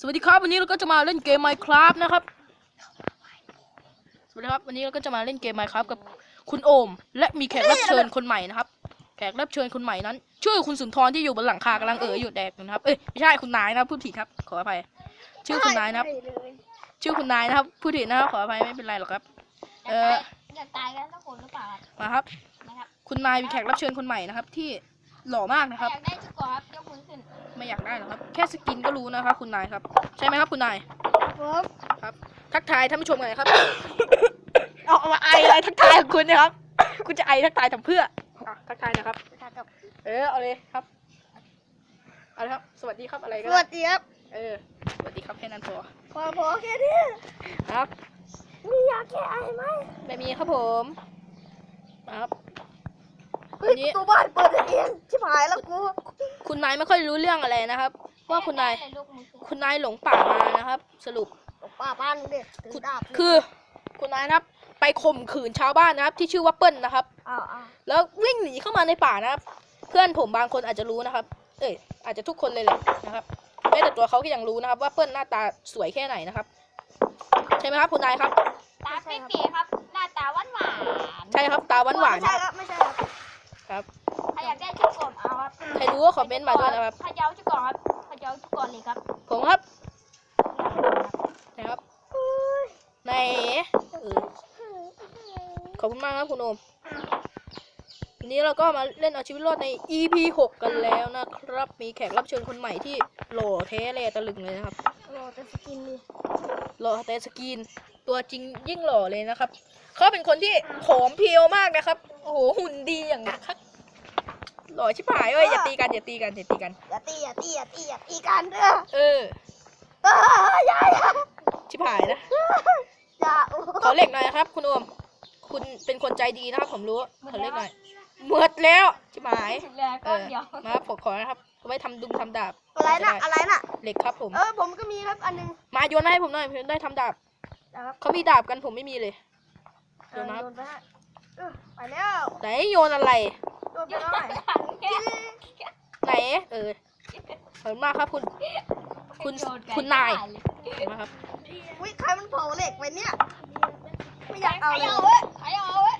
สวัสดีครับวันนี้เราก็จะมาเล่นเกม Minecraft นะครับ สวัสดีครับวันนี้เราก็จะมาเล่นเกม Minecraft กับคุณโอม และมีแขกรับเชิญคนใหม่นะครับ แขกรับเชิญคนใหม่นั้นชื่อคุณสุนทรที่อยู่บนหลังคากำลังเอ๋ออยู่แดกอยู่นะครับ เอ้ยไม่ใช่คุณนายนะครับพูดผิดครับ ขออภัย ชื่อคุณนายนะครับ ชื่อคุณนายนะครับพูดผิดนะครับขออภัยไม่เป็นไรหรอกครับ เอออยากตายกันสักคนหรือเปล่าครับมาครับนะครับ คุณนายมีแขกรับเชิญคนใหม่นะครับ ที่หล่อมากนะครับอยากได้ชุดเกราะครับยกมือขึ้น ไม่อยากได้หรอกครับ แค่สกินก็รู้นะครับ คุณนายครับ ใช่ไหมครับคุณนายครับครับ ทักทายท่านผู้ชมกันหน่อยครับเอาเอามาไออะไรทักทายของคุณเนะครับ คุณจะไอทักทายทำเพื่ออะทักทายนะครับครับ เออเอาเลยครับเอาเลยครับ สวัสดีครับอะไรสก็วัได้สดีครับเออสวัสดีครับแค่นั้นพอพอพอแค่นี้ครับ มียาแก้ไอไหมไม่มีครับผมครับ เฮ้วัยนนี้ประตูบ้านเปิดเองชิบหายแล้วกูคุณนายไม่ค่อยรู้เรื่องอะไรนะครับ ว่าคุณนายคุณนายหลงป่ามานะครับ สรุปป้าบ้านมึงดิถือคุณดาบคือ คุณนายนะครับ ไปข่มขืนชาวบ้านนะครับ ที่ชื่อว่าเปิ้ลนะครับอ้าวอ้าวแล้ววิ่งหนีเข้ามาในป่านะครับ เพื่อนผมบางคนอาจจะรู้นะครับ เอ้ยอาจจะทุกคนเลยแหละนะครับแม้แต่ตัวเขาก็ยังรู้นะครับ ว่าเปิ้ลหน้าตาสวยแค่ไหนนะครับ ใช่ไหมครับคุณนายครับตาเป๋ๆครับ หน้าตาหวานหวานใช่ครับตาหวานหวานไม่ๆนะใช่ครับครับไม่ใช่ครับ ครับถ้าอยากได้ชุดเกราะเอาครับใครรู้ก็คอมเมนต์มาด้วยนะครับถ้าเจ้าชุดเกราะครับถ้าเจ้าชุดเกราะเลยครับผมครับนะครับในเออขอบคุณมากครับคุณโอมวันนี้เราก็มาเล่นเอาชีวิตรอดใน EP 6 กันแล้วนะครับ มีแขกรับเชิญคนใหม่ที่หล่อเท่เลยตะลึงเลยนะครับโอ้แต่สกินดิหล่อแต่สกินตัวจริงยิ่งหล่อเลยนะครับ เขาเป็นคนที่ผอมเพรียวมากนะครับ โอ้โหหุ่นดีอย่างคักหล่อชิบหายเอ้ยอย่าตีกันอย่าตีกันอย่าตีกัน อย่าตีอย่าตีอย่าตีอย่าตีกันเด้อเออเอออย่าอย่าชิบหายนะอย่าโอ้ขอเหล็กหน่อยนะครับ คุณโอม คุณเป็นคนใจดีนะครับผมรู้ขอเหล็กหน่อยหมดแล้วชิบหายถึงแล้วเอก็อเดี๋ยวมาผมขอนะครับเอาไว้ทำดุมทำดาบอะไรน่ะอะไรน่ะเหล็กครับผมเออผมก็มีครับอันหนึงมาโยนมาให้ผมหน่อยผมได้ทำดาบนะครับเขามีดาบกันผมไม่มีเลยเออโยนมาโยนไปให้เออ ไปแล้วไหนโยนอะไรโยนไปหน่อยไหน เออขอบคุณมากครับคุณ คุณคุณนายขอบคุณมากครับวิใครมันเผาเหล็กไว้เนี่ย ไม่อยากเอาใครเลยเอาเว้ยใครเอาเว้ย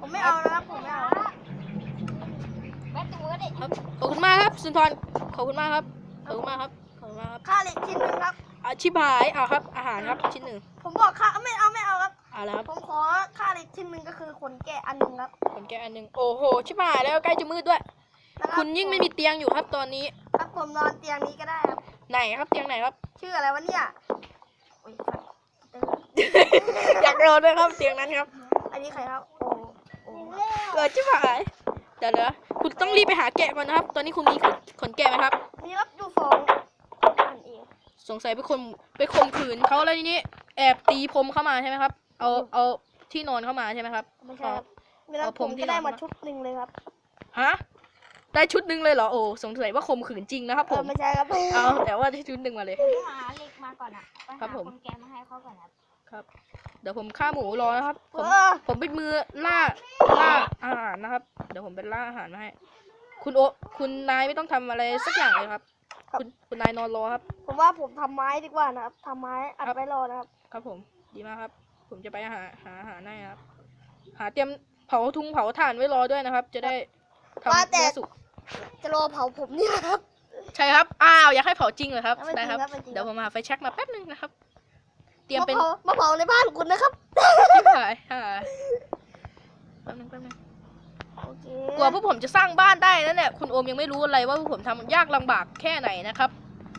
ผมไม่เอานะครับผมไม่เอาแม่ตัวก็ได้ครับขอบคุณมากครับสุนทรขอบคุณมากครับขอบคุณมากครับขอบคุณมากครับค่าเหล็กชิ้นหนึ่งครับอาชิบหายอ่าครับ อาหารครับชิ้นหนึ่งผมบอกค่าไม่เอาไม่เอาครับ เอาละครับผมขอค่าเหล็กชิ้นหนึ่งก็คือขนแกะอันหนึ่งครับผมแกะอันหนึ่งโอ้โห ชิบหายแล้วใกล้จะมืดด้วย นะรับคุณยิ่งไม่มีเตียงอยู่ครับตอนนี้ ครับผมนอนเตียงนี้ก็ได้ครับ ไหนครับเตียงไหนครับ ชื่ออะไรวะเนี่ยโอ้ยสัตว์เอออยากโดนด้วยครับเตียงนั้นครับ อันนี้ใครครับ โอ้โอ้เกิดชิบหายเดี๋ยวเดี๋ยวคุณต้องรีบไปหาแกะก่อนนะครับ ตอนนี้คุณมีขนขนแกะไหมครับนี่ครับอยู่สองอันเอง สงสัยไปข่มไปข่มขืนเขาแล้วทีนี้ แอบตีพรมเข้ามาใช่ไหมครับ เอาเอาที่นอนเข้ามาใช่ไหมครับไม่ใช่ครับเวลาเอาผผมมที่ก็ได้นอนมามาชุดหนึ่งเลยครับฮะได้ชุดหนึ่งเลยเหรอโอ้สงสัยว่าข่มขืนจริงนะครับเอผอมไม่ใช่ครับเอาแต่ว่าได้ชุดหนึ่งมาเลยไปหาเหล็กมาก่อนอะไปครัหาบผมคนแกมาให้เขาก่อนครับครับ เดี๋ยวผมฆ่าหมูรอนะครับเอผมอผมเป็นมือล่าล่าอาหารนะครับ เดี๋ยวผมเป็นล่าอาหารมาให้คุณโอคุณนายไม่ต้องทำอะไรสักอย่างเลยครับ คุณคุณนายนอนรอครับ ผมว่าผมทำไม้ดีกว่านะครับทำไม้อัดครับไว้รอนะครับ ครับผม ดีมากครับ ผมจะไปหาหาอาหารให้ครับ หาเตรียมเผาทุงเผาถ่านไว้รอด้วยนะครับ จะได้ทำว่าแต่เนื้อสุกจะรอเผาผมนี่นะครับ ใช่ครับอ้าวอยากให้เผาจริงเหรอครับไม่จริงได้ครับครับไม่จริงเดี๋ยวผมหาไฟแช็กมาแป๊บนึงนะครับ เตรียมมาเป็นเผามาเผาในบ้านคุณนะครับชิบหายหายแป๊บนึงแป๊บนึงโอเคกว่าพวกผมจะสร้างบ้านได้นั่นแหละคุณโอมยังไม่รู้อะไรว่าพวกผมทำยากลำบากแค่ไหนนะครับ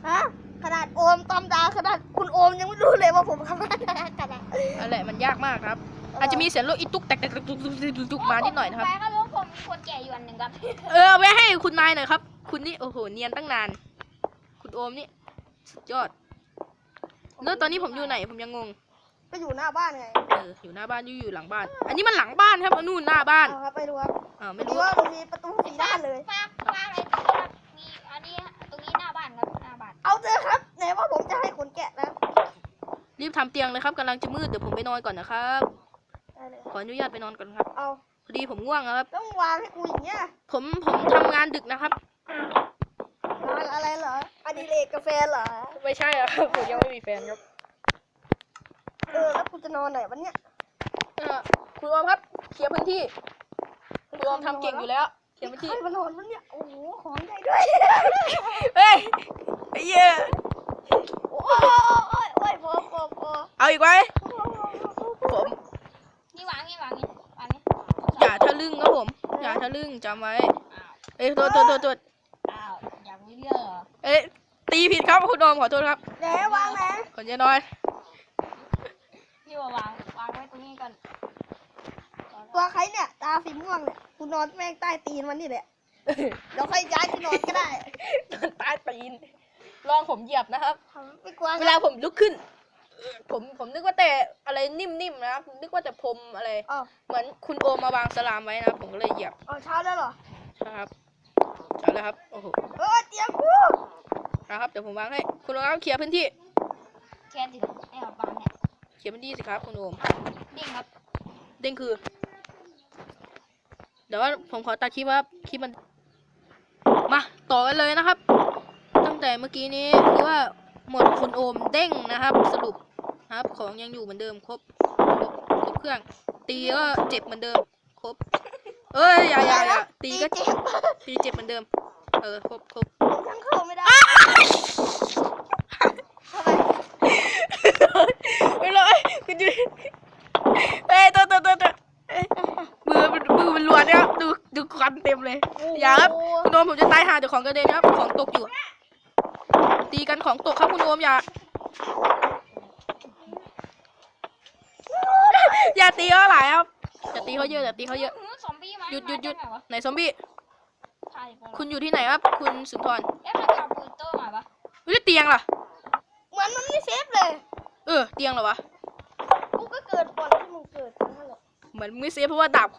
ฮะ ขนาดโอมตอมดาขนาดคุณโอมยังไม่รู้เลยว่าผมทำอะไรขนาดนั่นแหละมันยากมากครับ อาจจะมีเสียงรถอีตุ๊กแตกแตกตุกตุกตุกตุกตุกมานิดหน่อยนะครับไปครับผมผมมีคนแก่อยู่อันหนึ่งครับ เออเอาไว้ให้คุณนายหน่อยครับ คุณนี่โอ้โหเนียนตั้งนาน คุณโอมนี่สุดยอดแล้วตอนนี้ผมอยู่ไหนผมยังงง ก็อยู่หน้าบ้านไง เอออยู่หน้าบ้านอยู่อยู่หลังบ้าน อันนี้มันหลังบ้านครับอันนู่นหน้าบ้านเอาครับไปดูครับอ่าไม่ดูรู้ว่ามันมีประตูสีด้านเลยฟากฟากอะไรตรงนี้ครับมีอันนี้ตรงนี้หน้าบ้านครับหน้า บ้านเอาเถอะครับไหนว่าผมจะให้ขนแกะนะรีบทำเตียงเลยครับกำลังจะมืดเดี๋ยวผมไปนอนก่อนนะครับ ได้เลยขออนุญาตไปนอนก่อนครับเอาพอดีผมง่วงนะครับ ต้องวางให้กูอย่างเงี้ยผมผมทำงานดึกนะครับงานอะไรเหรออันดิเรกกาแฟเหรอไม่ใช่อะครับผมยังไม่มีแฟนครับเออแล้วกูจะนอนไหนวันเนี้ยเออคุณออมครับเคลียร์พื้นที่คุณออมทำเก่งอยู่แล้วเคลียร์พื้นที่ ใครมานอนวันเนี้ยโอ้โหของใหญ่ด้วย เฮ้ยไอ้เหี้ย โอ้ยโอ้ยโอ้ยพอพอพอ เอาอีกไหมผมนี่วางนี่วางนี่วางนี่อย่าทะลึ่งครับผม อย่าทะลึ่งจำไว้ อ้าวเอ้ยโทษโทษโทษโทษอ้าวอยากรู้เรื่องเหรอเอ้ยตีผิดครับคุณออมขอโทษครับแหนวางแหนขอนเยน้อย พี่ว่าวางวางไว้ตรงนี้ก่อนตัวใครเนี่ยตาสีม่วงเนี่ยกูนอนแม่งใต้ตีนมันนี่แหละเดี๋ยวค่อยย้ายที่นอนก็ได้โดนใต้ตีนลองผมเหยียบนะครับ ไม่กลัวเวลาผมลุกขึ้น ผมผมนึกว่าแต่อะไรนิ่มๆนะครับนึกว่าแต่พรมอะไร อ๋อเหมือนคุณโอมมาวางสลามไว้นะครับผมก็เลยเหยียบอ๋อเช้าแล้วเหรอ ครับเอาเลยครับโอ้โหเออเตียงกูนะครับเดี๋ยวผมวางให้คุณโอมครับเคลียร์พื้นที่แค่ติดไอ้เอาวางเนี่ยเคลียร์พื้นที่สิครับ คุณโอมดิ่งครับเด้งคือเดี๋ยวว่าผมขอตัดคลิปว่าคลิปมันมาต่อกันเลยนะครับ ตั้งแต่เมื่อกี้นี้คือว่าหมดคุณโอมเด้งนะครับ สรุปนะ ครับ ของยังอยู่เหมือนเดิมครบครบครบเครื่อง ตีก็เจ็บเหมือนเดิม ครบ เอ้ยอย่าอย่าอย่าตีก็เจ็บตีเจ็บเหมือนเดิม เออครบครบยังเข้าไม่ได้ทำไมไม่เลยคุณดูเอ้ยตัวตัวตัวตัวเอ้ยมือมันมือมันล้วนนะครับดูดูควันเต็มเลย อย่าครับคุณโอมผมจะตายห่าเดี๋ยวของกระเด็นครับ ของตกอยู่ ตีกันของตกครับคุณโอมอย่า อย่าตีเขาหลายครับอย่าตีเขาเยอะอย่าตีเขาเยอะหืซอมบี้มาหยุดหยุดหยุด มาจากไหนวะไหนซอมบี้ใช่ปะคุณอยู่ที่ไหนครับ คุณสุนทรเอ๊ะมันจะเอาปืนโต้มาปะเฮ้ยเตียงล่ะ เหมือนมันไม่เซฟเลย เออ เตียงเหรอวะ กูก็เกิดก่อนที่มึงเกิดนั่นแหละเหมือนไม่เซฟเพราะว่าดาบ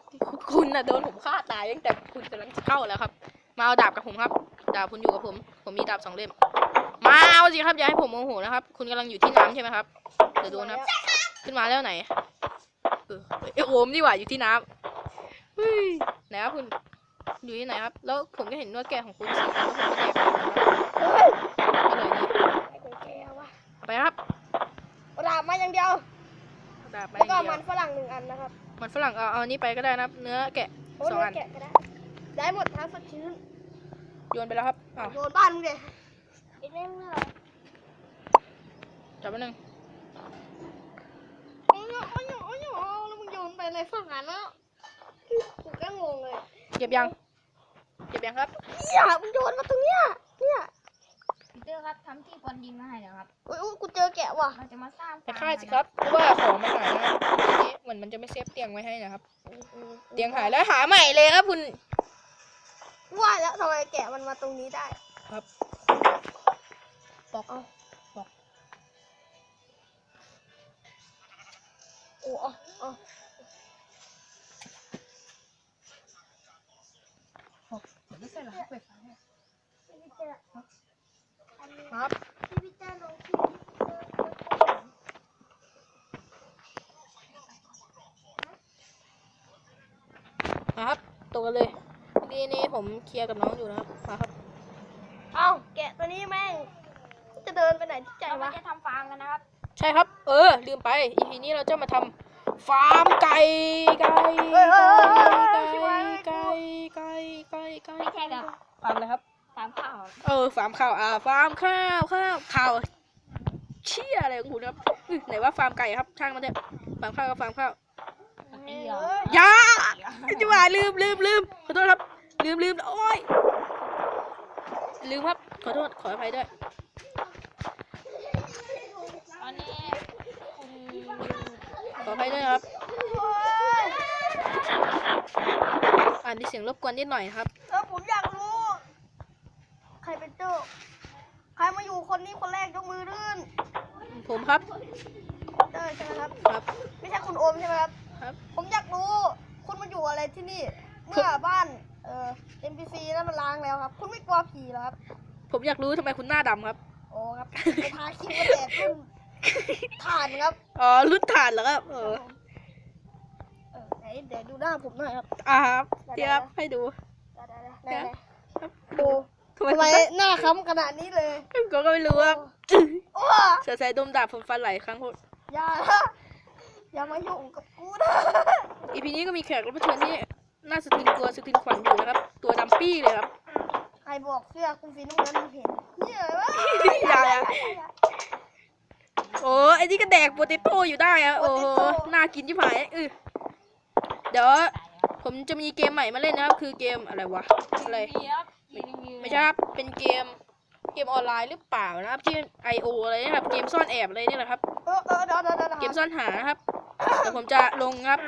คุณน่ะโดนผมฆ่าตายตั้งแต่คุณกำลังจะเข้าแล้วครับ มาเอาดาบกับผมครับ ดาบคุณอยู่กับผม ผมมีดาบสองเล่ม มาเอาสิครับอย่าให้ผมโมโหนะครับ คุณกำลังอยู่ที่น้ำใช่ไหมครับเดี๋ยวโดนครับ ขึ้นมาแล้วไหนเอออโอมนี่ว่าอยู่ที่น้ำไหนครับคุณอยู่ที่ไหนครับ แล้วผมก็เห็นนวดแกะของคุณสิแล้วผมก็แดกก็เลยนี่ไอ้คนแก่วะไปครับดาบมาอย่างเดียวดาบไปแล้วก็มันฝรั่งหนึ่งอันนะครับ มันฝรั่งเอาเอานี้ไปก็ได้นะครับเนื้อแกะสองอันได้หมดทั้งสดชื่นโยนไปแล้วครับโดนบ้านมึงเลยอีกเล่นเหรอจับไปหนึ่ง โอ้ยโอ้ยโอ้ยโอ้ย แล้วมึงโยนไปเลยฝั่งนั้นแล้วกูก็งงเลยเก็บยังเก็บยังครับอย่ามึงโยนมาตรงเนี้ยเนี่ยพีเตอร์ครับทำที่บอลยิงมาให้เดี๋ยวครับอุ้ยอุ้ยกูเจอแกะว่ะเราจะมาสร้างไปค่ายสิครับเพราะว่าของมันหายนะครับทีนี้เหมือนมันจะไม่เซฟเตียงไว้ให้นะครับ เตียงหายแล้วหาใหม่เลยครับคุณว่าแล้วทำไมแกะมันมาตรงนี้ได้ครับบอกเอา ตัวกันเลยเมื่อกี้นี้ผมเคลียร์กับน้องอยู่นะครับมาครับเอาแกะตัวนี้แม่งจะเดินไปไหนที่ใจเราวะจะทำฟาร์มกันนะครับ ใช่ครับ เออ ลืมไป EP นี้เราจะมาทำฟาร์มไก่ไก่เฮ้ยเฮ้ยไก่เฮ้ยชิบหายไก่ไก่ไก่ไก่ไม่ใช่แบบฟาร์มอะไรครับ ฟาร์มข้าว เออ ฟาร์มข้าว อ่า ฟาร์มข้าวข้าวข้าวเชี่ยอะไรของคุณครับอื้อไหนว่าฟาร์มไก่ครับ ช่างมันเถอะ ฟาร์มข้าวก็ฟาร์มข้าวตี เหรออยาจะว่าลืมลืมลืมขอโทษครับ ลืมลืมโอ้ยลืมครับ ขอโทษ ขออภัยด้วย ตอนนี้คุณขออภัยด้วยนะครับ อ่านมีเสียงรบกวนนิดหน่อยครับ เออผมอยากรู้ ใครเป็นเจ้าใครมาอยู่คนนี้คนแรกยกมือขึ้นผมครับเจอใช่ไหมครับ ครับ ไม่ใช่คุณโอมใช่ไหมครับ ครับ ผมอยากรู้ คุณมาอยู่อะไรที่นี่ เมื่อบ้านเอ่อ NPC นั้นมันล้างแล้วครับ คุณไม่กลัวผีเหรอครับ ผมอยากรู้ทำไมคุณหน้าดำครับ โอ้ครับไปทาคิวมาแดดรุ่นถ่านครับ อ๋อรุ่นฐานเหรอครับเออเออไหนเดี๋ยวดูหน้าผมหน่อยครับ อ่าครับเดี๋ยวครับให้ดูได้ได้ได้ได้ดูทำไมทำไมหน้าค้ำขนาดนี้เลย ก็ก็ไม่รู้ครับโอ้เสือใส่ดมดาบผมฟันไหลายครั้งโคตรอย่านะ อย่ามายุ่งกับกูนะอีพีนี้ก็มีแขกรับเชิญที่น่าสะเทือนกลัวสะเทือนขวัญอยู่นะครับ ตัวดำปี้เลยครับ ใครบอกเสื้อกูสีน้ำเงินมึงเห็นเนี่ยเว้ยอย่าอย่า โอ้ไอ้นี่ก็แดกโปเตโต้อยู่ได้อะโอ้โหน่ากินชิบหายเออเดี๋ยวผมจะมีเกมใหม่มาเล่นนะครับ คือเกมอะไรวะอะไรไม่ใช่ครับ เป็นเกมเกมออนไลน์หรือเปล่านะครับชื่อ I.O. อะไรนะครับ เกมซ่อนแอบอะไรนี่แหละครับ เออเออเดี๋ยวเดี๋ยวเดี๋ยวเกมซ่อนหานะครับ เดี๋ยวผมจะลงครับ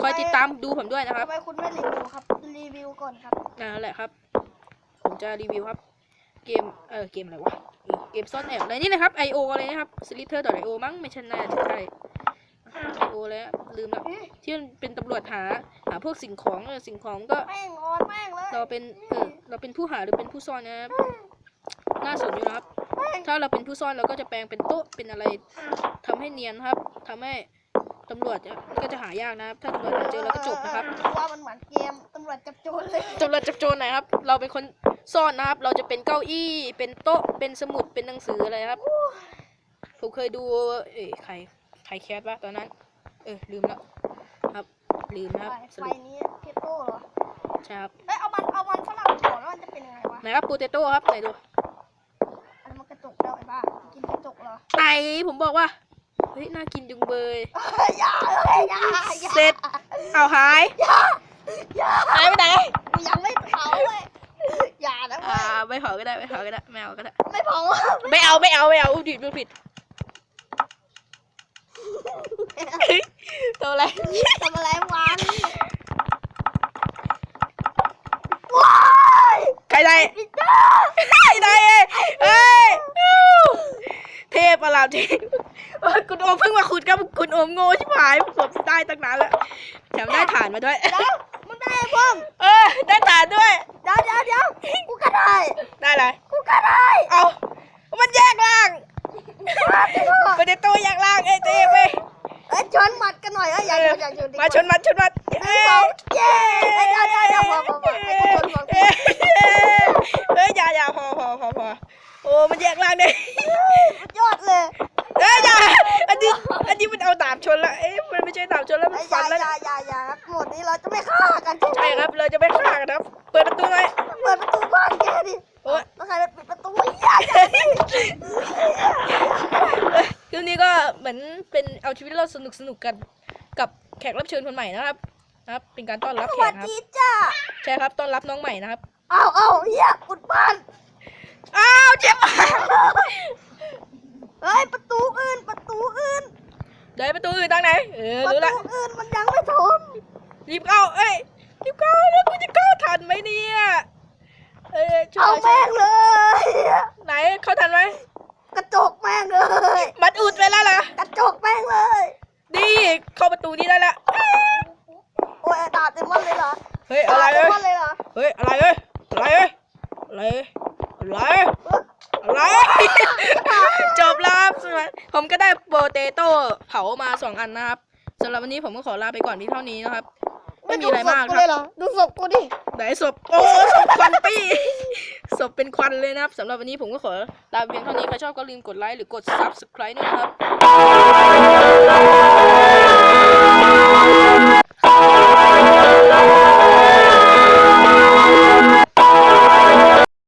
คอยติดตามดูผมด้วยนะครับทำไมคุณไม่รีวิวครับ รีวิวก่อนครับนั่นแหละครับ ผมจะรีวิวครับ เกม เออเกมอะไรวะเออเกมซ่อนแอบอะไรนี่นะครับ I.O. อะไรนะครับ slither.io มั้งไม่ใช่น่าจะใช่ I.O. แล้วลืมแล้วที่มันเป็นตำรวจหาหาพวกสิ่งของเออสิ่งของก็ แม่งออนแม่งเลยเราเป็น เออเราเป็นผู้หาหรือเป็นผู้ซ่อนนะครับน่าสนอยู่นะครับแม่งถ้าเราเป็นผู้ซ่อนเราก็จะแปลงเป็นโต๊ะเป็นอะไรทำให้เนียนครับ ทำให้ตำรวจจะก็จะหายากนะครับ ถ้าตำรวจหาเจอเราก็จบนะครับเออว่ามันเหมือนเกมตำรวจจับโจรเลยตำรวจจับโจรหน่อยครับ เราเป็นคนซ่อนนะครับ เราจะเป็นเก้าอี้ เป็นโต๊ะ เป็นสมุด เป็นหนังสืออะไรครับ ผมเคยดู เอ้ยใครใครแคสวะตอนนั้น เออลืมแล้วครับ ลืมนะครับไฟสไฟรุปนี้เพชรโต้เหรอ ใช่ครับเอ้ยเอามันเอามันฝรั่งก่อนแล้วมันจะเป็นยังไงวะ ไหนครับปูเตโต้ครับไหนดูอันนนมันกระจกแล้วไอ้บ้า กินกระจกเหรอไหนผมบอกว่า เฮ้ยน่ากินจุงเบยอย่าเลยอย่าอย่าเสร็จเอาหายอย่าอย่าหายไปไหนกูยังไม่เผาเลยอย่านะอ่าเว้ยไม่เผาก็ได้ไม่เผาก็ได้ไม่เอาก็ได้ไม่เผาไม่เอาไม่เอาไม่เอาอุ้ยผิดพูดผิดตัวอะไรทำอะไรวะว้ายใครได้พี่เจ้าใครได้เอ้ย เอ้ยเทพอลามเทพเอ้ยคุณโอมเพิ่งมาขุดกับคุณโอมโง่ชิบหายผมได้ตั้งนานแล้วแถมได้ฐานมาด้วยเดี๋ยวมึงได้ไอ้พ่อมเออได้ฐานด้วยเดี๋ยวเดี๋ยวเดี๋ยวกูก็ได้ได้เลยกูก็ได้เอามันแยกล่างประเด็นโตแยกล่างเอ้ยเจ๊ไปเอ้ยชนหมัดกันหน่อยเอ้ยอย่าชนอย่าชนดิมาชนมัดชนมัดเอ้ยเย้เอ้ยเดี๋ยวเดี๋ยวเดี๋ยวพอพอพอให้กูชนก่อนเอ้ยเอ้ยอย่าอย่าพอพอพอพอ โอ้มันแยกล่างเลยยอดเลยเอ้ยอย่าอันนี้อันนี้มันเอาดาบชนละเอ้ยมันไม่ใช่ดาบชนแล้วมัไอ้นยฟัอย่านแล้วอย่าอย่าอย่าครับหมดนี้เราจะไม่ฆ่ากันใช่ไหมใช่ครับเราจะไม่ฆ่ากันครับเปิดประตูหน่อยเปิดประตูบ้านแกดิโอ้ยแล้วใครไปปิดประตูอย่าอย่าดิคลิปนี้ก็เหมือนเป็นเอาชีวิตเราสนุกสนุกกันกับแขกรับเชิญคนใหม่นะครับนะครับเป็นการต้อนรับสแขวักสนะครับดีจ้าใช่ครับต้อนรับน้องใหม่นะครับเอาเอาเฮียอุดบ้าน อ้าวเจ็บเฮ้ยประตูอื่นประตูอื่นเดี๋ยวประตูอื่นทางไหน เออประรู้ละตูอื่นมันยังไม่ทนรีบเข้า เอ้ยรีบเข้าแล้วกูจะเข้าทันไหมเนี่ย เอ้ยช่วเอายแม่งเลย ไหนเข้าทันไหม กระจกแม่งเลย มันอุดไปแล้วล่ะ กระจกแม่งเลยดีเข้าประตูนี้ได้ละโอ้ยดาบเต็มมันเลยเหรอเฮ้ยอะไรดาบเต็เอ้มยมันเลยเหรอเฮ้ยอะไรเอ้ยอะไรเอ้ยอะไรเอ้ย อะไรเอ้ยอะไร จบแล้วครับสำหรับผมก็ได้โปเตโต้เผามาสองอันนะครับสำหรับวันนี้ผมก็ขอลาไปก่อนที่เท่านี้นะครับ ไม่มีอะไรมากดูศพคเลรับยเหรอ ดูศพกูดิ ไหนศพโอ้ศพควันปี้ ศพเป็นควันเลยนะครับสำหรับวันนี้ผมก็ขอลาไปเพียงเท่านี้ใครชอบก็ลืมกดไลค์หรือกด subscribe ด้วยนะครับ